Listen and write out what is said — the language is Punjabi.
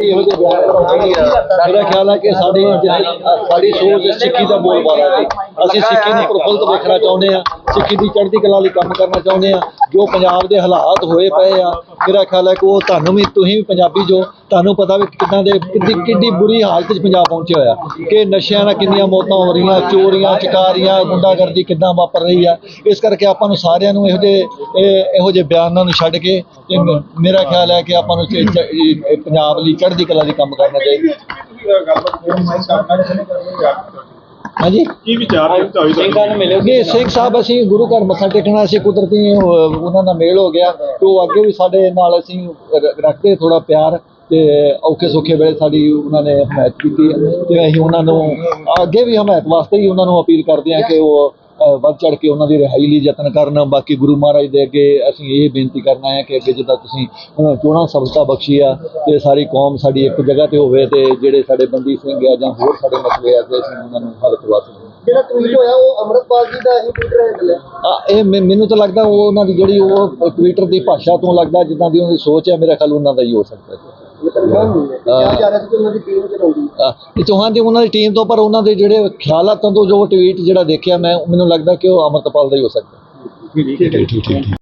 ਇਹੋ ਜਿਹੇ ਬਿਆਨ ਬਣਾਉਂਦੇ ਆ ਮੇਰਾ ਖਿਆਲ ਹੈ ਕਿ ਸਾਡੀ ਸਾਡੀ ਸੋਚ ਸਿੱਖੀ ਦਾ ਬੋਲ ਹੈ ਅਸੀਂ ਸਿੱਖੀ ਨੂੰ ਪ੍ਰਫੁੱਲਤ ਵੇਖਣਾ ਚਾਹੁੰਦੇ ਆ ਸਿੱਖੀ ਦੀ ਚੜ੍ਹਦੀ ਕਲਾ ਲਈ ਕੰਮ ਕਰਨਾ ਚਾਹੁੰਦੇ ਆ ਜੋ ਪੰਜਾਬ ਦੇ ਹਾਲਾਤ ਹੋਏ ਪਏ ਆ, ਮੇਰਾ ਖਿਆਲ ਹੈ ਕਿ ਉਹ ਤੁਹਾਨੂੰ ਵੀ, ਤੁਸੀਂ ਵੀ ਪੰਜਾਬੀ ਜੋ, ਤੁਹਾਨੂੰ ਪਤਾ ਵੀ ਕਿੱਦਾਂ ਦੇ, ਕਿੱਡੀ ਕਿੱਡੀ ਬੁਰੀ ਹਾਲਤ 'ਚ ਪੰਜਾਬ ਪਹੁੰਚਿਆ ਹੋਇਆ। ਕਿ ਨਸ਼ਿਆਂ ਨਾਲ ਕਿੰਨੀਆਂ ਮੌਤਾਂ ਹੋ ਰਹੀਆਂ, ਚੋਰੀਆਂ, ਚਕਾਰੀਆਂ, ਗੁੰਡਾਗਰਦੀ ਕਿੱਦਾਂ ਵਾਪਰ ਰਹੀ ਆ। ਇਸ ਕਰਕੇ ਆਪਾਂ ਨੂੰ ਸਾਰਿਆਂ ਨੂੰ ਇਹੋ ਜਿਹੇ ਇਹੋ ਜਿਹੇ ਬਿਆਨਾਂ ਨੂੰ ਛੱਡ ਕੇ ਮੇਰਾ ਖਿਆਲ ਹੈ ਕਿ ਆਪਾਂ ਨੂੰ ਪੰਜਾਬ ਲਈ ਚੜ੍ਹਦੀ ਕਲਾ ਦੀ ਕੰਮ ਕਰਨਾ ਚਾਹੀਦਾ। ਹਾਂਜੀ? ਕੀ ਵਿਚਾਰ ਨੇ ਤੁਹਾਡੇ ਸਿੰਘਾਂ ਨੂੰ ਮਿਲੇ ਅੱਗੇ ਸਿੰਘ ਸਾਹਿਬ ਅਸੀਂ ਗੁਰੂ ਘਰ ਮੱਥਾ ਟੇਕਣਾ ਸੀ ਕੁਦਰਤੀ ਉਹ- ਉਹਨਾਂ ਦਾ ਮੇਲ ਹੋ ਗਿਆ। ਤੇ ਉਹ ਅੱਗੇ ਵੀ ਸਾਡੇ ਨਾਲ ਅਸੀਂ ਰੱਖਦੇ ਥੋੜਾ ਪਿਆਰ ਤੇ ਔਖੇ ਸੌਖੇ ਵੇਲੇ ਸਾਡੀ ਉਹਨਾਂ ਨੇ ਹਮਾਇਤ ਕੀਤੀ ਹੈ। ਤੇ ਅਸੀਂ ਉਹਨਾਂ ਨੂੰ ਅੱਗੇ ਵੀ ਹਮਾਇਤ ਵਾਸਤੇ ਹੀ ਉਹਨਾਂ ਨੂੰ ਅਪੀਲ ਕਰਦੇ ਹਾਂ ਕਿ ਉਹ ਵੱਧ ਚੜ ਕੇ ਉਹਨਾਂ ਦੀ ਰਿਹਾਈ ਲਈ ਯਤਨ ਕਰਨ ਬਾਕੀ ਗੁਰੂ ਮਹਾਰਾਜ ਦੇ ਅੱਗੇ ਅਸੀਂ ਇਹ ਬੇਨਤੀ ਕਰਨਾ ਹੈ ਕਿ ਅੱਗੇ ਜਿੱਦਾਂ ਤੁਸੀਂ ਚੋਣਾਂ ਸਬਤਾ ਬਖਸ਼ੀ ਆ ਤੇ ਸਾਰੀ ਕੌਮ ਸਾਡੀ ਇੱਕ ਜਗ੍ਹਾ ਤੇ ਹੋਵੇ ਤੇ ਜਿਹੜੇ ਸਾਡੇ ਬੰਦੀ ਸਿੰਘ ਆ ਜਾਂ ਹੋਰ ਸਾਡੇ ਮਸਲੇ ਆ ਤੇ ਅਸੀਂ ਉਹਨਾਂ ਨੂੰ ਹੱਲ ਕਰਵਾ ਸਕੀਏ। ਜਿਹੜਾ ਟਵੀਟ ਹੋਇਆ ਉਹ ਅਮਰਤਪਾਲ ਜੀ ਦਾ ਹੀ ਟਵਿੱਟਰ ਹੈਂਡਲ ਹੈ। ਆ ਇਹ ਮੈਨੂੰ ਤਾਂ ਲੱਗਦਾ ਉਹ ਉਹਨਾਂ ਦੀ ਜਿਹੜੀ ਉਹ ਟਵਿੱਟਰ ਦੀ ਭਾਸ਼ਾ ਤੋਂ ਲੱਗਦਾ ਜਿੱਦਾਂ ਦੀ ਉਹਨਾਂ ਦੀ ਸੋਚ ਹੈ ਮੇਰਾ ਖਿਆਲ ਉਹਨਾਂ ਦਾ ਹੀ ਹੋ ਸਕਦਾ ਹੈ। ਇਹ ਚੌਹਾਨ ਦੀ ਉਹਨਾਂ ਦੀ ਟੀਮ ਤੋਂ ਪਰ ਉਹਨਾਂ ਦੇ ਜਿਹੜੇ ਖਿਆਲਾਤਾਂ ਤੋਂ ਜੋ ਟਵੀਟ ਜਿਹੜਾ ਦੇਖਿਆ ਮੈਂ ਮੈਨੂੰ ਲੱਗਦਾ ਕਿ ਉਹ ਅਮਰਤਪਾਲ ਦਾ ਹੀ ਹੋ ਸਕਦਾ। ਹੈ ਠੀਕ ਹੈ।